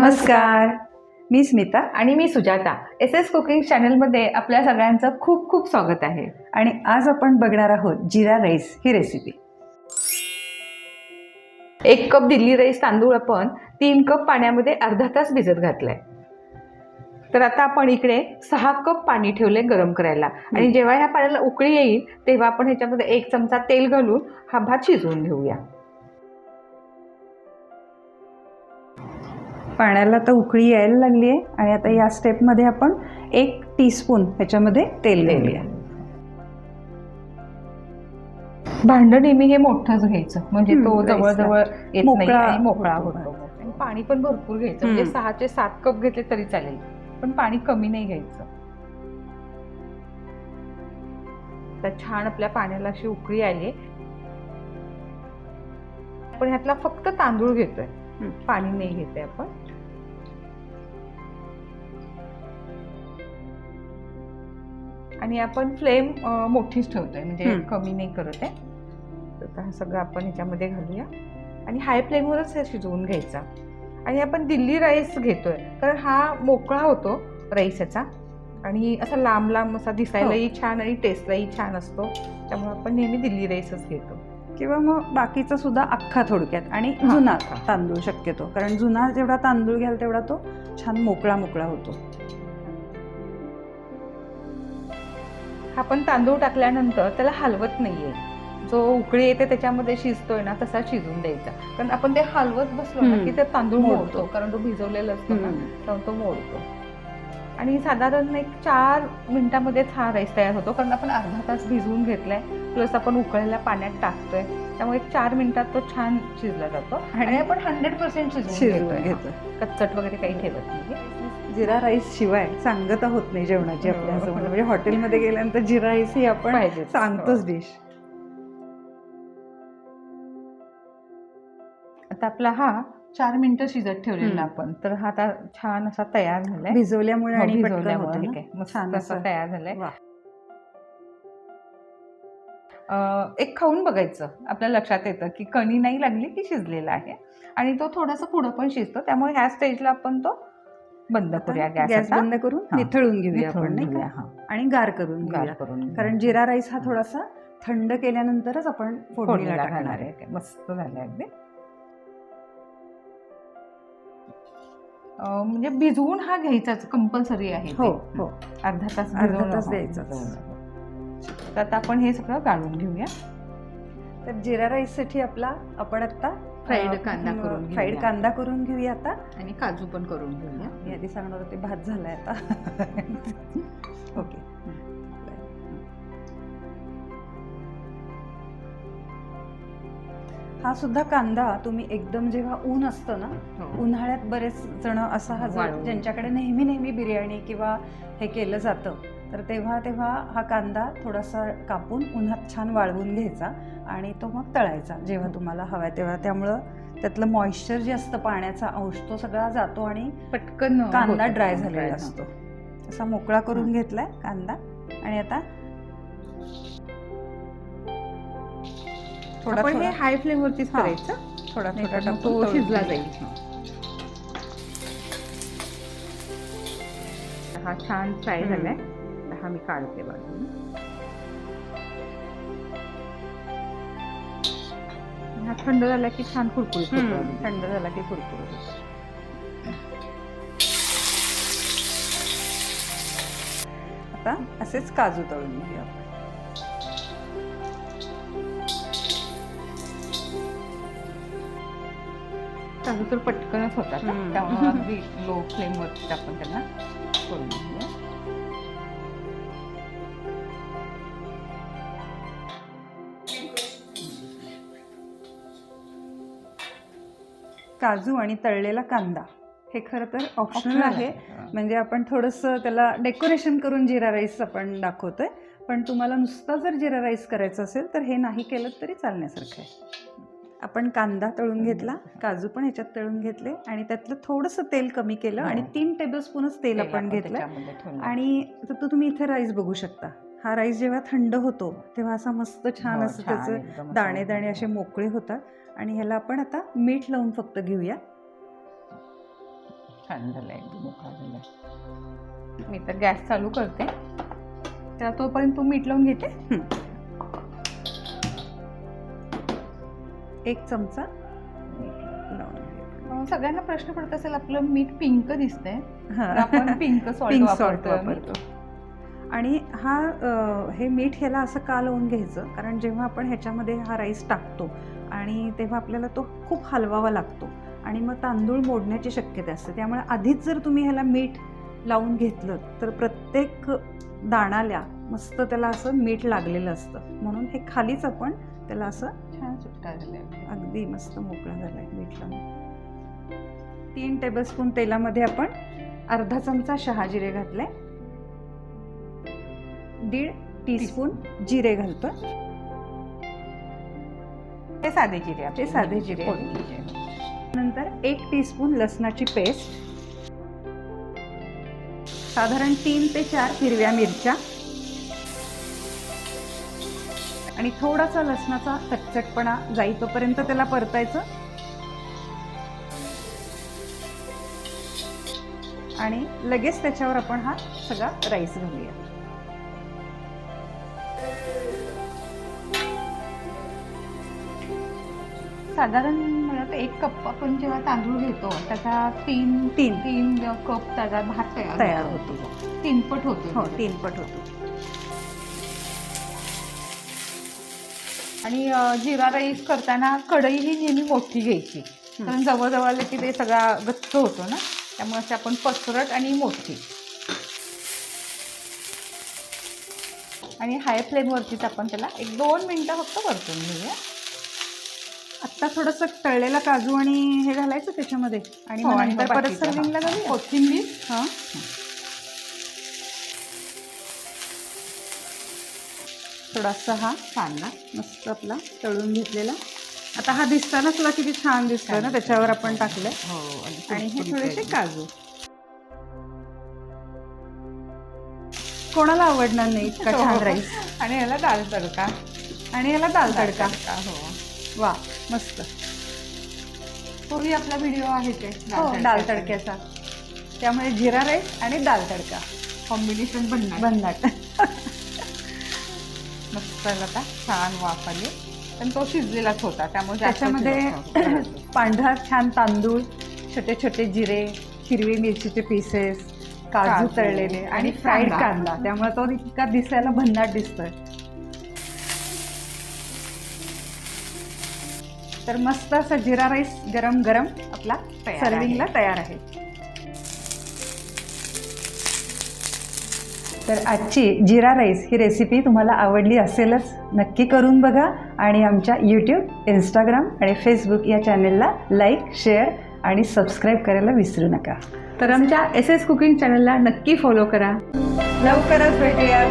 नमस्कार. मी स्मिता आणि मी सुजाता. एस एस कुकिंग चॅनलमध्ये आपल्या सगळ्यांचं खूप खूप स्वागत आहे. आणि आज आपण बघणार आहोत जिरा राईस ही रेसिपी. एक कप दिल्ली राईस तांदूळ आपण तीन कप पाण्यामध्ये अर्धा तास भिजत घातलाय. तर आता आपण इकडे सहा कप पाणी ठेवले गरम करायला. आणि जेव्हा ह्या पाण्याला उकळी येईल तेव्हा आपण ह्याच्यामध्ये एक चमचा तेल घालून हा भात शिजवून घेऊया. पाण्याला आता उकळी यायला लागली आहे आणि आता या स्टेपमध्ये आपण एक टीस्पून ह्याच्यामध्ये तेल घालूया. भांड नेहमी हे मोठंच घ्यायचं. म्हणजे तो जवळजवळ येत नाही. मोकळा होतो. पाणी पण भरपूर घ्यायचं. म्हणजे. सहाचे सात कप घेतले तरी चालेल. पण पाणी कमी नाही घ्यायचं. तर छान आपल्या पाण्याला अशी उकळी आली आपण ह्यातला फक्त तांदूळ घेतोय. पाणी नाही घेतोय आपण. आणि आपण फ्लेम मोठीच ठेवतोय म्हणजे. कमी नाही करत आहे. तर आता हे सगळं आपण ह्याच्यामध्ये घालूया. आणि हाय फ्लेमवरच हे शिजवून घ्यायचा. आणि आपण दिल्ली राईस घेतोय कारण हा मोकळा होतो राईस याचा आणि असा लांब लांब असा दिसायलाही छान आणि टेस्टलाही छान असतो. त्यामुळे आपण नेहमी दिल्ली राईसच घेतो. किंवा मग बाकीचा सुद्धा अख्खा थोडक्यात आणि हा, जुना. तांदूळ शक्यतो. कारण जुना जेवढा तांदूळ घ्याल तेवढा तो छान मोकळा मोकळा होतो. हा पण तांदूळ टाकल्यानंतर त्याला हलवत नाहीये. जो उकळी येते त्याच्यामध्ये शिजतोय ना तसा शिजून द्यायचा. कारण आपण ते हलवत बसलो ना. की ते तांदूळ मोडतो. कारण तो भिजवलेला असतो ना. त्यामुळे तो मोडतो. आणि साधारण एक चार मिनिटामध्येच हा राईस तयार होतो. कारण आपण अर्धा तास भिजवून घेतलाय प्लस आपण उकळलेल्या पाण्यात टाकतोय. त्यामुळे एक चार मिनिटात तो छान शिजला जातो. आणि आपण हंड्रेड पर्सेंट शिजवून घेतोय. घेतो कच्चट वगैरे काही ठेवत नाही जिरा राईस शिवाय सांगता होत नाही जेवणाची आपल्या असं म्हणणं. म्हणजे हॉटेलमध्ये गेल्यानंतर जिरा राईस ही आपण. सांगतोच डिश आता आपला हा चार मिनिटं शिजत ठेवलेला. आपण. तर हा आता छान असा तयार झालाय. भिजवल्यामुळे हो, आणि भिजवल्यामुळे हे छान असा. तयार झालाय. एक खाऊन बघायचं. आपल्या लक्षात येतं की कणी नाही लागली की शिजलेला आहे. आणि तो थोडासा पुढं पण शिजतो. त्यामुळे ह्या स्टेजला आपण तो बंद करूया गॅस. बंद करून. निथळून घेऊया आपण नाही का. आणि गार करून गार घेऊया करून. कारण जिरा राईस हा थोडासा थंड केल्यानंतरच आपण फोडणीला टाकणार घालणार आहे. मस्त झालंय अगदी म्हणजे भिजवून हा घ्यायचाच कंपल्सरी आहे हो. हो अर्धा तास अर्धा तास. भिजवणं. तर आता आपण हे सगळं गाळून घेऊया तर जिरा राईससाठी आपला आपण आता Fried कांदा करून फ्राईड. कांदा करून घेऊया आता आणि काजू पण करून घेऊया मी आधी सांगणार होते भात झालाय आता ओके हा सुद्धा कांदा तुम्ही एकदम जेव्हा ऊन असतं ना हो. उन्हाळ्यात बरेच जण असा हा वाळवून. ज्यांच्याकडे नेहमी नेहमी बिर्याणी किंवा हे केलं जातं तर तेव्हा तेव्हा हा कांदा थोडासा कापून उन्हात छान वाळवून घ्यायचा आणि तो मग तळायचा जेव्हा तुम्हाला हवा तेव्हा. त्यामुळं त्यातलं मॉइश्चर जे असतं पाण्याचा अंश तो सगळा जातो आणि पटकन कांदा ड्राय झालेला असतो. असा मोकळा करून घेतलाय कांदा आणि आता थोडा हे थोडा हाय फ्लेम वरतीच हा. करायचं. थोडा थोडा तो शिजला. जाईल. हा. छान फ्राय. झालाय. हा मी काढते बाजूला हा थंड झाला की छान कुरकुरीत. अगदी. थंड झाला की कुरकुरीत. आता असेच काजू तळून घेऊया आपण काजू तर पटकनच होतात. त्यामुळे अगदी लो फ्लेम वरती आपण त्यांना करून घेऊया काजू आणि तळलेला कांदा. हे खरं तर ऑप्शनल आहे. हा. म्हणजे आपण थोडंसं त्याला डेकोरेशन करून जिरा राईस आपण दाखवतोय. पण तुम्हाला नुसता जर जिरा राईस करायचं असेल तर हे नाही केलं तरी चालण्यासारखं आहे. आपण कांदा तळून घेतला काजू पण ह्याच्यात तळून घेतले आणि त्यातलं थोडंसं तेल कमी केलं हो. आणि तीन टेबलस्पूनच तेल तेल आपण घेतलं. आणि तो तो तुम्ही इथे राईस बघू शकता. हा राईस जेव्हा थंड होतो तेव्हा असा मस्त छान हो, असं त्याचं दाणे दाणे असे मोकळे होतात. आणि ह्याला आपण आता मीठ लावून फक्त घेऊया. छान झालं एकदम मोकळा झाला मी तर गॅस चालू करते. त्याला तोपर्यंत तू मीठ लावून घेते. एक चमचा सगळ्यांना प्रश्न पडत असेल आपलं मीठ पिंक दिसतंय. आपण पिंक सॉल्ट पिंक सॉल्ट वापरतो वापरतो. आणि हा हे मीठ ह्याला असं का लावून घ्यायचं कारण जेव्हा आपण ह्याच्यामध्ये हा राईस टाकतो आणि तेव्हा आपल्याला तो खूप हलवावा लागतो आणि मग तांदूळ मोडण्याची शक्यता असते. त्यामुळे आधीच जर तुम्ही ह्याला मीठ लावून घेतलं तर प्रत्येक दाणाला मस्त त्याला असं मीठ लागलेलं असतं. म्हणून हे खालीच आपण त्याला असं छान सुट्टा झालाय अगदी मस्त मोकळा झालाय मीठ लावून. तीन टेबलस्पून तेलामध्ये आपण अर्धा चमचा शहाजिरे घातले. दीड टीस्पून जिरे घालतो ते साधे जिरे आपले. ते साधे जिरे. नंतर एक टीस्पून लसणाची पेस्ट. साधारण तीन ते चार हिरव्या मिरच्या. आणि थोडासा लसणाचा चटचटपणा जाई तोपर्यंत त्याला परतायचं. आणि लगेच त्याच्यावर आपण हा सगळा राईस घालूया. साधारण मला वाटतं एक कप आपण जेव्हा तांदूळ घेतो त्याचा तीन तीन. तीन कप त्याचा भात तयार तयार होतो. होतो तीन पट होतो. हो तीन पट होतो. आणि जिरा राईस करताना कढई ही नेहमी मोठी घ्यायची. कारण जवळजवळ आलं की ते सगळा गच्च होतो ना त्यामुळे अशी आपण पसरट आणि मोठी. आणि हाय फ्लेमवरतीच आपण त्याला एक दोन मिनटं फक्त परतून घेऊया. आत्ता थोडंसं तळलेला काजू आणि हे घालायचं त्याच्यामध्ये. आणि हो, मग नंतर परत. सर्विंगला घालूया कोथिंबीर. हां. थोडासा हा कांदा मस्त आपला तळून घेतलेला. आता हा दिसताना तुला किती छान दिसतोय ना त्याच्यावर आपण टाकलंय. हो आणि हे थोडेसे काजू. कोणाला आवडणार नाही इतका छान हो. राईस आणि याला दाल तडका. आणि याला दाल तडका हो. वा मस्त. पूर्वी आपला व्हिडिओ आहे ते हो दाल तडक्याचा. त्यामुळे जिरा राईस आणि दाल तडका. कॉम्बिनेशन बनणार. भन्नाट मस्त आता. छान वाफ आली. पण तो शिजलेलाच होता त्यामुळे त्याच्यामध्ये. पांढरा छान तांदूळ छोटे छोटे जिरे हिरवी मिरचीचे पीसेस काजू तळलेले आणि फ्राईड. कांदा. त्यामुळे तो इतका दिसायला भन्नाट दिसतोय. तर मस्त असा जिरा राईस गरम गरम आपला सर्विंगला तयार आहे. तर आजची जिरा राईस ही रेसिपी तुम्हाला आवडली असेलच नक्की करून बघा आणि आमच्या यूट्यूब इंस्टाग्राम आणि फेसबुक या चॅनेलला लाईक शेअर आणि सबस्क्राईब करायला विसरू नका. तर आमच्या एस एस कुकिंग चॅनलला नक्की फॉलो करा. लवकरच भेटूया